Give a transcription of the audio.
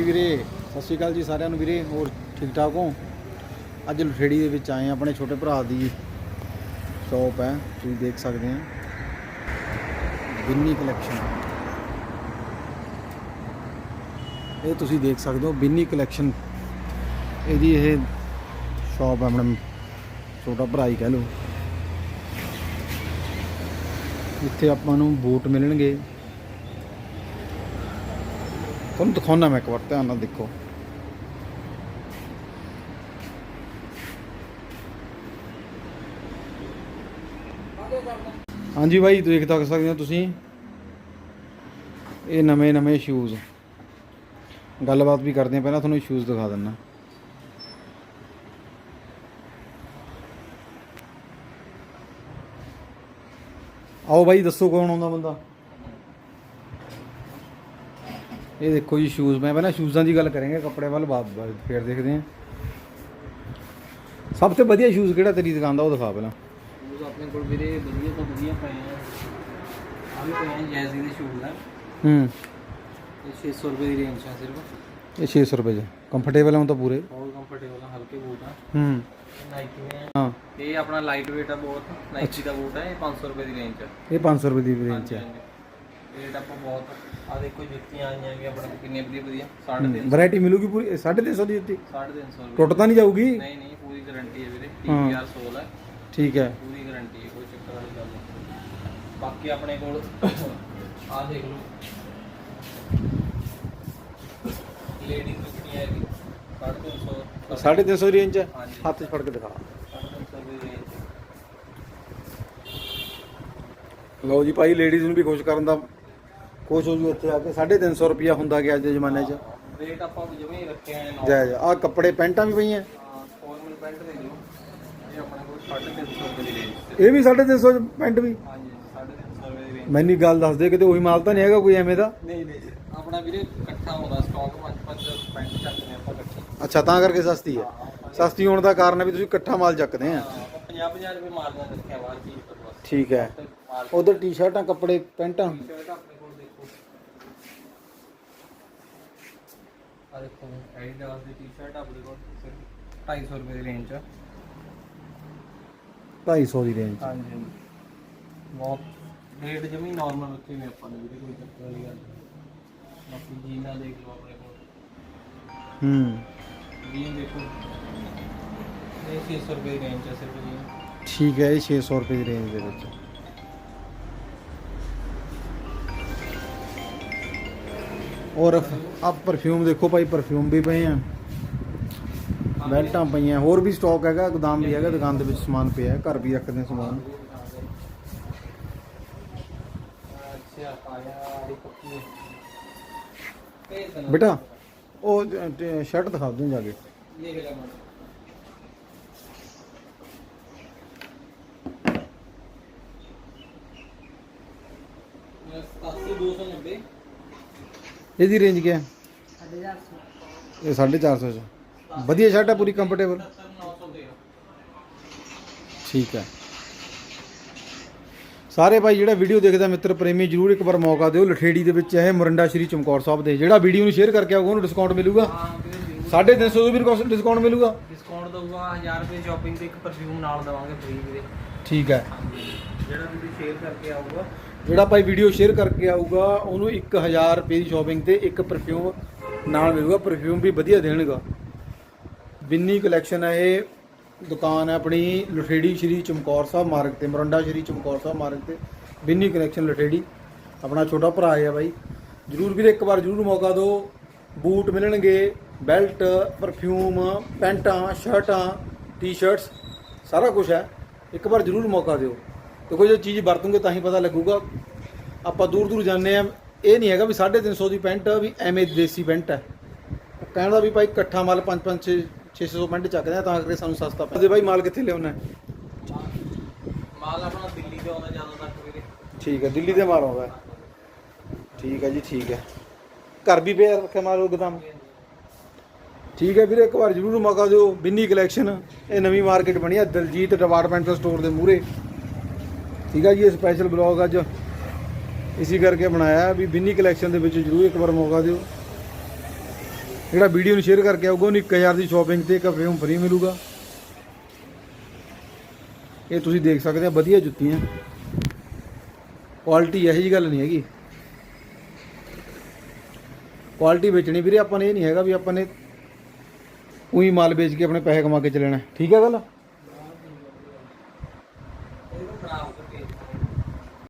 ਹਾਂਜੀ ਵੀਰੇ, ਸਤਿ ਸ਼੍ਰੀ ਅਕਾਲ ਜੀ ਸਾਰਿਆਂ ਨੂੰ ਵੀਰੇ, ਹੋਰ ਠੀਕ ਠਾਕ ਹੋ? ਅੱਜ ਲੁਠੇੜੀ ਦੇ ਵਿੱਚ ਆਏ ਆਪਣੇ ਛੋਟੇ ਭਰਾ ਦੀ ਸ਼ਾਪ ਹੈ, ਤੁਸੀਂ ਦੇਖ ਸਕਦੇ ਆ ਬਿੰਨੀ ਕਲੈਕਸ਼ਨ ਇਹ ਤੁਸੀਂ ਦੇਖ ਸਕਦੇ ਹੋ, ਬਿੰਨੀ ਕਲੈਕਸ਼ਨ ਇਹਦੀ ਇਹ ਸ਼ਾਪ ਹੈ ਆਪਣਾ, ਛੋਟਾ ਭਰਾ ਹੀ ਕਹਿ ਲਓ। ਇੱਥੇ ਆਪਾਂ ਨੂੰ ਬੂਟ ਮਿਲਣਗੇ। ਤੁਹਾਨੂੰ ਦਿਖਾਉਣਾ ਮੈਂ ਇੱਕ ਵਾਰ, ਧਿਆਨ ਨਾਲ ਦੇਖੋ। ਹਾਂਜੀ ਭਾਈ ਦੇਖ ਤੱਕ ਸਕਦੇ ਹੋ ਤੁਸੀਂ। ਇਹ ਨਵੇਂ ਨਵੇਂ ਸ਼ੂਜ਼ ਗੱਲਬਾਤ ਵੀ ਕਰਦੇ ਆ ਪਹਿਲਾਂ ਤੁਹਾਨੂੰ ਸ਼ੂਜ਼ ਦਿਖਾ ਦਿੰਨਾ। ਆਓ ਭਾਈ ਦੱਸੋ ਕੌਣ ਆਉਂਦਾ ਬੰਦਾ? ਇਹ ਦੇਖੋ ਜੀ ਸ਼ੂਜ਼ ਮੈਂ ਪਹਿਲਾਂ ਸ਼ੂਜ਼ਾਂ ਦੀ ਗੱਲ ਕਰਾਂਗੇ ਕੱਪੜੇ ਵੱਲ ਬਾਅਦ ਫੇਰ ਦੇਖਦੇ ਹਾਂ। ਸਭ ਤੋਂ ਵਧੀਆ ਸ਼ੂਜ਼ ਕਿਹੜਾ ਤੇਰੀ ਦੁਕਾਨ ਦਾ ਉਹ ਦਿਖਾ ਪਹਿਲਾਂ। ਸ਼ੂਜ਼ ਆਪਣੇ ਕੋਲ ਵੀਰੇ ਵਧੀਆ ਤੋਂ ਵਧੀਆ ਪਏ ਆ। ਆ ਵੀ ਪਏ ਆ ਜੈਜ਼ੀ ਦੇ ਸ਼ੂਜ਼ ਆ। ਹੂੰ। ਇਹ 600 ਰੁਪਏ ਦੀ ਰੇਂਜ ਆ ਸਿਰਫ। ਇਹ 600 ਰੁਪਏ ਚ। ਕੰਫਰਟੇਬਲ ਉਹ ਤਾਂ ਪੂਰੇ। ਬਹੁਤ ਕੰਫਰਟੇਬਲ ਆ ਹਲਕੇ ਬੂਟ ਆ। ਹੂੰ। ਨਾਈਕੀ ਦੇ ਆ। ਹਾਂ। ਇਹ ਆਪਣਾ ਲਾਈਟ weight ਆ ਬਹੁਤ। ਨਾਈਕੀ ਦਾ ਬੂਟ ਆ ਇਹ 500 ਰੁਪਏ ਦੀ ਰੇਂਜ ਆ। ਇਹ 500 ਰੁਪਏ ਦੀ ਰੇਂਜ ਹੈ ਰੇਟ ਆਪਾਂ ਬਹੁਤ ਆ ਦੇਖੋ ਜੁੱਤੀਆਂ ਆਈਆਂ ਵੀ ਆਪਣੇ ਕੋਲ ਕਿੰਨੇ ਵਧੀਆ ਵਧੀਆ 350 ਵੈਰਾਈਟੀ ਮਿਲੂਗੀ ਪੂਰੀ? 350 ਦੀ ਦਿੱਤੀ 350 ਰੁਪਏ ਟੁੱਟ ਤਾਂ ਨਹੀਂ ਜਾਊਗੀ? ਨਹੀਂ ਨਹੀਂ ਪੂਰੀ ਗਾਰੰਟੀ ਹੈ ਵੀਰੇ ਹਾਂ। TPR ਸੋਲ ਹੈ। ਠੀਕ ਹੈ। ਪੂਰੀ ਗਾਰੰਟੀ ਹੈ ਕੋਈ ਚੱਕਰ ਵਾਲੀ ਗੱਲ ਨਹੀਂ। ਬਾਕੀ ਆਪਣੇ ਕੋਲ ਆਹ ਦੇਖ ਲਓ। ਲੇਡੀਜ਼ ਜੁੱਤੀਆਂ ਹੈਗੀ 350 350 ਦੀ ਰੇਂਜ ਹੈ। ਹੱਥ 'ਚ ਫੜ ਕੇ ਦਿਖਾ। 350 ਦੀ ਰੇਂਜ ਲਓ ਜੀ ਭਾਈ ਲੇਡੀਜ਼ ਨੂੰ ਵੀ ਖੁਸ਼ ਕਰਨ ਦਾ ਖੁਸ਼ ਹੋ ਜੂ ਇੱਥੇ ਆ ਕੇ 350 ਰੁਪਿਆ ਹੁੰਦਾ ਗਿਆ ਅੱਜ ਦੇ ਜ਼ਮਾਨੇ 'ਚ। ਰੇਟ ਆਪਾਂ ਜਿਵੇਂ ਹੀ ਰੱਖੇ ਆਏ ਨਾ ਜੈ ਜੈ ਆ ਕੱਪੜੇ ਪੈਂਟਾਂ ਵੀ ਪਈਆਂ। ਫਾਰਮਲ ਪੈਂਟ ਦੇ ਦਿਓ। ਇਹ ਆਪਣੇ ਕੋਲ 350 ਰੁਪਏ ਦੀ ਰੇਂਜ ਇਹ ਵੀ 350 ਚ ਪੈਂਟ ਵੀ। ਹਾਂਜੀ 350 ਰੁਪਏ ਦੀ ਰੇਂਜ ਮੈਨੂੰ ਗੱਲ ਦੱਸ ਦੇ ਕਿਤੇ ਉਹੀ ਮਾਲ ਤਾਂ ਨਹੀਂ ਹੈਗਾ ਕੋਈ ਐਵੇਂ ਦਾ? ਨਹੀਂ ਨਹੀਂ ਆਪਣਾ ਵੀਰੇ ਇਕੱਠਾ ਹੁੰਦਾ ਸਟਾਕ ਪੰਜ ਪੰਜ ਪੈਂਟ ਚੱਕਦੇ ਆਪਾਂ ਇਕੱਠੇ। ਅੱਛਾ ਤਾਂ ਕਰਕੇ ਸਸਤੀ ਹੈ। ਸਸਤੀ ਹੋਣ ਦਾ ਕਾਰਨ ਹੈ ਵੀ ਤੁਸੀਂ ਇਕੱਠਾ ਮਾਲ ਚੱਕਦੇ ਆ। 50 50 ਰੁਪਏ ਮਾਰਜਨ ਰੱਖਿਆ ਬਾਹਰ ਚੀਜ਼ ਪਰ ਬਸ। ਠੀਕ ਹੈ। ਉਧਰ ਟੀ-ਸ਼ਰਟਾਂ ਕੱਪੜੇ ਪੈਂਟਾਂ ਸ਼ਰਟ ਆਪਣੇ ਕੋਲ ਦੇਖੋ ਆ ਦੇਖੋ ਐਡੀਡਾਸ ਦੀ ਟੀ-ਸ਼ਰਟ ਆਪਣੇ ਕੋਲ ਸਿਰਫ 250 ਰੁਪਏ ਦੀ ਰੇਂਜ ਚ 250 ਦੀ ਰੇਂਜ ਹਾਂਜੀ ਹਾਂਜੀ। ਬਹੁਤ ਰੇਟ ਜਮੀ ਨਾਰਮਲ ਰੱਖੇ ਹੋਏ ਆਪਾਂ ਨੇ ਵੀਰੇ ਕੋਈ ਚੱਕਰ ਵਾਲੀ ਗੱਲ ਨਹੀਂ ਬਾਕੀ ਜੀਨਾ ਦੇਖ ਲਓ ਆਪਣੇ ਕੋਲ। ਹੂੰ। ਜੀਨ ਦੇਖੋ। ਇਹ 600 ਰੁਪਏ ਦੀ ਰੇਂਜ ਚ ਸਿਰਫ ਜੀਨ ਠੀਕ ਹੈ ਇਹ 600 ਰੁਪਏ ਦੀ ਰੇਂਜ ਦੇ ਵਿੱਚ। ਔਰ ਆ ਪਰਫਿਊਮ ਦੇਖੋ ਭਾਈ ਪਰਫਿਊਮ ਵੀ ਪਏ ਆ। ਬੈਲਟਾਂ ਪਈਆਂ ਹੋਰ ਵੀ ਸਟਾਕ ਹੈਗਾ ਗੋਦਾਮ ਵੀ ਹੈਗਾ ਦੁਕਾਨ ਦੇ ਵਿੱਚ ਸਮਾਨ ਪਿਆ ਹੈ, ਘਰ ਵੀ ਰੱਖਦੇ ਸਮਾਨ। ਬੇਟਾ ਉਹ ਸ਼ਰਟ ਦਿਖਾ ਦੂੰ ਜਾ ਕੇ। ਸਤਾਸੀ ਦੋ ਸੌ ਨੱਬੇ ਇਹਦੀ ਰੇਂਜ ਕੀ ਹੈ? ਇਹ 450 ਚ। ਵਧੀਆ ਸ਼ਰਟ ਹੈ ਪੂਰੀ ਕੰਫਰਟੇਬਲ ਠੀਕ ਹੈ। ਸਾਰੇ ਭਾਈ ਜਿਹੜਾ ਵੀਡੀਓ ਦੇਖਦਾ ਮਿੱਤਰ ਪ੍ਰੇਮੀ ਜਰੂਰ ਇੱਕ ਵਾਰ ਮੌਕਾ ਦਿਓ। ਲਠੇੜੀ ਦੇ ਵਿੱਚ ਹੈ ਮੁਰੰਡਾ ਸ਼੍ਰੀ ਚਮਕੌਰ ਸਾਹਿਬ ਦੇ। ਜਿਹੜਾ ਵੀਡੀਓ ਨੂੰ ਸ਼ੇਅਰ ਕਰਕੇ ਆਊਗਾ ਉਹਨੂੰ ਡਿਸਕਾਊਂਟ ਮਿਲੂਗਾ। ਹਾਂ ਵੀਰੇ ਜ਼ਰੂਰ 350 ਦਾ ਵੀ ਡਿਸਕਾਊਂਟ ਮਿਲੂਗਾ। ਡਿਸਕਾਊਂਟ ਦਊਗਾ 1000 ਰੁਪਏ ਸ਼ਾਪਿੰਗ ਤੇ ਇੱਕ ਪਰਫਿਊਮ ਨਾਲ ਦਵਾਂਗੇ ਫ੍ਰੀ ਵੀਰੇ। ਠੀਕ ਹੈ। ਜਿਹੜਾ ਵੀਡੀਓ ਸ਼ੇਅਰ ਕਰਕੇ ਆਊਗਾ। ਜਿਹੜਾ ਭਾਈ ਵੀਡੀਓ ਸ਼ੇਅਰ ਕਰਕੇ ਆਊਗਾ, ਉਹਨੂੰ 1000 ਰੁਪਏ ਦੀ ਸ਼ਾਪਿੰਗ ਤੇ ਇੱਕ ਪਰਫਿਊਮ ਨਾਲ ਮਿਲੂਗਾ। ਪਰਫਿਊਮ ਵੀ ਵਧੀਆ ਦੇਣਗਾ। ਬਿੰਨੀ ਕਲੈਕਸ਼ਨ ਹੈ ਇਹ। ਦੁਕਾਨ ਹੈ ਆਪਣੀ ਲਠੇੜੀ ਸ਼੍ਰੀ ਚਮਕੌਰ ਸਾਹਿਬ ਮਾਰਗ ਤੇ, ਮਰੰਡਾ ਸ਼੍ਰੀ ਚਮਕੌਰ ਸਾਹਿਬ ਮਾਰਗ ਤੇ। ਬਿੰਨੀ ਕਲੈਕਸ਼ਨ ਲਠੇੜੀ ਆਪਣਾ ਛੋਟਾ ਭਰਾ ਹੈ ਬਾਈ। ਜਰੂਰ ਵੀਰੇ, ਇੱਕ ਵਾਰ ਜਰੂਰ ਮੌਕਾ ਦਿਓ। ਬੂਟ ਮਿਲਣਗੇ, ਬੈਲਟ ਪਰਫਿਊਮ ਪੈਂਟਾਂ, ਸ਼ਰਟਾਂ ਟੀ-ਸ਼ਰਟਸ ਸਾਰਾ ਕੁਝ ਹੈ। ਇੱਕ ਵਾਰ ਜਰੂਰ ਮੌਕਾ ਦਿਓ। ਦੇਖੋ ਜੇ ਚੀਜ਼ ਵਰਤੋਂਗੇ ਤਾਂ ਹੀ ਪਤਾ ਲੱਗੂਗਾ। ਆਪਾਂ ਦੂਰ ਦੂਰ ਜਾਂਦੇ ਆ ਇਹ ਨਹੀਂ ਹੈਗਾ ਵੀ 350 ਦੀ ਪੈਂਟ ਵੀ ਐਵੇਂ ਦੇਸੀ ਪੈਂਟ ਹੈ। ਕਹਿਣ ਦਾ ਵੀ ਭਾਈ ਇਕੱਠਾ ਮਾਲ 5 5 600 ਪੈਂਟ ਚੱਕਦੇ ਆ ਤਾਂ ਕਰਕੇ ਸਾਨੂੰ ਸਸਤਾ ਪੈਂਦਾ ਭਾਈ ਮਾਲ ਕਿੱਥੇ ਲਿਆਉਣਾ ਮਾਲ ਆਪਣਾ ਦਿੱਲੀ ਤੋਂ ਆਉਂਦਾ ਜ਼ਿਆਦਾ ਤੱਕ ਵੀਰੇ। ਠੀਕ ਹੈ ਦਿੱਲੀ ਦੇ ਮਾਲ ਆਉਂਦਾ ਹੈ। ਠੀਕ ਹੈ ਜੀ ਠੀਕ ਹੈ। ਘਰ ਵੀ ਪਿਆ ਰੱਖਿਆ ਮਾਲ ਉਹ ਗਦਾਮ ਠੀਕ ਹੈ ਵੀਰੇ ਇੱਕ ਵਾਰ ਜਰੂਰ ਮੌਕਾ ਦਿਓ। ਬਿੰਨੀ ਕਲੈਕਸ਼ਨ ਇਹ ਨਵੀਂ ਮਾਰਕੀਟ ਬਣੀ ਹੈ। ਦਲਜੀਤ ਡਿਪਾਰਟਮੈਂਟਲ ਸਟੋਰ ਦੇ ਮੂਹਰੇ। ਠੀਕ ਆ ਜੀ, ਇਹ ਸਪੈਸ਼ਲ ਬਲੌਗ ਅੱਜ ਇਸੀ ਕਰਕੇ ਬਣਾਇਆ ਵੀ ਬਿੰਨੀ ਕਲੈਕਸ਼ਨ ਦੇ ਵਿੱਚ ਜਰੂਰ ਇੱਕ ਵਾਰ ਮੌਕਾ ਦਿਓ। ਜਿਹੜਾ ਵੀਡੀਓ ਨੂੰ ਸ਼ੇਅਰ ਕਰਕੇ ਆਊਗਾ, ਉਹਨੂੰ 1000 ਦੀ ਸ਼ਾਪਿੰਗ ਤੇ ਇੱਕ ਪਰਫਿਊਮ ਫ੍ਰੀ ਮਿਲੂਗਾ। ਇਹ ਤੁਸੀਂ ਦੇਖ ਸਕਦੇ ਆ, ਵਧੀਆ ਜੁੱਤੀਆਂ। ਕੁਆਲਿਟੀ ਇਹੋ ਜੀ ਗੱਲ ਨਹੀਂ ਹੈਗੀ। ਕੁਆਲਿਟੀ ਵੇਚਣੀ ਵੀਰੇ, ਆਪਾਂ ਨੇ ਇਹ ਨਹੀਂ ਹੈਗਾ ਵੀ ਆਪਾਂ ਨੇ ਉਹੀ ਮਾਲ ਵੇਚ ਕੇ ਆਪਣੇ ਪੈਸੇ ਕਮਾ ਕੇ ਚੱਲਣਾ। ਠੀਕ ਹੈ ਗੱਲ?